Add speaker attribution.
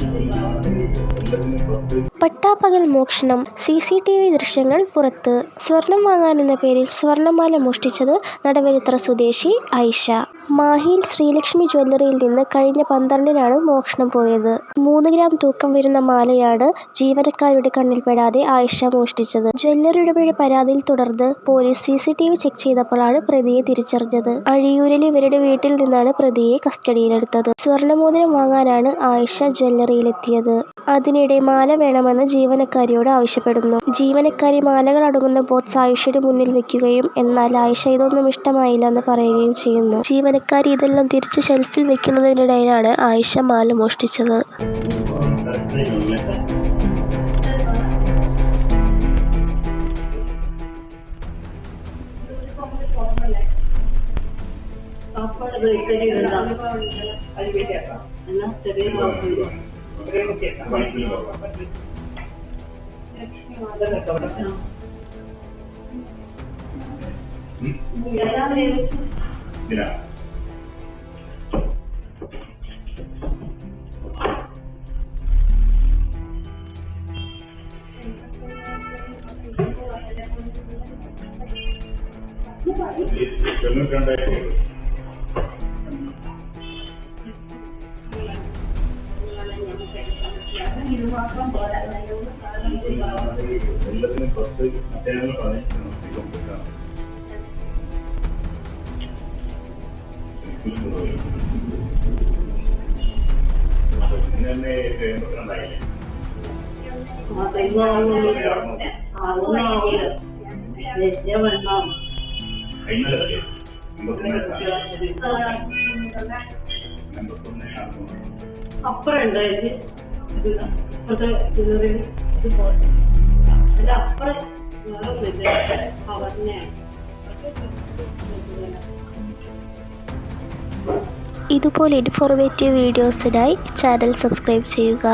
Speaker 1: I'm പട്ടാപ്പകൽ മോഷണം C C T V ദൃശ്യങ്ങൾ പുറത്ത്. സ്വർണം വാങ്ങാനെന്ന പേരിൽ സ്വർണമാല മോഷ്ടിച്ചത് നടവരിത്ര സ്വദേശി ഐഷ മാഹിയിൽ ശ്രീലക്ഷ്മി ജ്വല്ലറിയിൽ നിന്ന് കഴിഞ്ഞ പന്ത്രണ്ടിനാണ് മോഷണം പോയത്. മൂന്ന് ഗ്രാം തൂക്കം വരുന്ന മാലയാണ് ജീവനക്കാരുടെ കണ്ണിൽപ്പെടാതെ ആയിഷ മോഷ്ടിച്ചത്. ജ്വല്ലറി പേര് പരാതിയിൽ തുടർന്ന് police C C T V check ചെയ്തപ്പോഴാണ് പ്രതിയെ തിരിച്ചറിഞ്ഞത്. അഴിയൂരിൽ ഇവരുടെ വീട്ടിൽ നിന്നാണ് പ്രതിയെ കസ്റ്റഡിയിലെടുത്തത്. സ്വർണമോതിരം വാങ്ങാനാണ് ആയിഷ ജ്വല്ലറിയിലെത്തിയത്. അതിനിടെ മാല വേണമെന്ന് ജീവനക്കാരിയോട് ആവശ്യപ്പെടുന്നു. ജീവനക്കാരി മാലകൾ അടങ്ങുന്ന ബോക്സ് ആയിഷയുടെ മുന്നിൽ വെക്കുകയും എന്നാൽ ആയിഷ ഇതൊന്നും ഇഷ്ടമായില്ലെന്ന് പറയുകയും ചെയ്യുന്നു. ജീവനക്കാരി ഇതെല്ലാം തിരിച്ച് ഷെൽഫിൽ വെക്കുന്നതിനിടയിലാണ് ആയിഷ മാല മോഷ്ടിച്ചത്.
Speaker 2: Yeah. It's, it's, it's, it's, it's, it's, it's,
Speaker 3: എല്ലാത്തിനും പുറത്ത് മറ്റേ പറഞ്ഞിട്ടുണ്ട് ഇന്നെ ഉണ്ടായില്ലേ
Speaker 2: ആ തെങ്ങാവുന്നില്ല. ആ, ഒന്നും ആവില്ല.
Speaker 3: കഴിഞ്ഞല്ലേ
Speaker 2: അപ്പുറം ഉണ്ടായത് ഇത്
Speaker 1: ഇതുപോലെ ഇൻഫോർമേറ്റീവ് വീഡിയോസിനായി ചാനൽ സബ്സ്ക്രൈബ് ചെയ്യുക.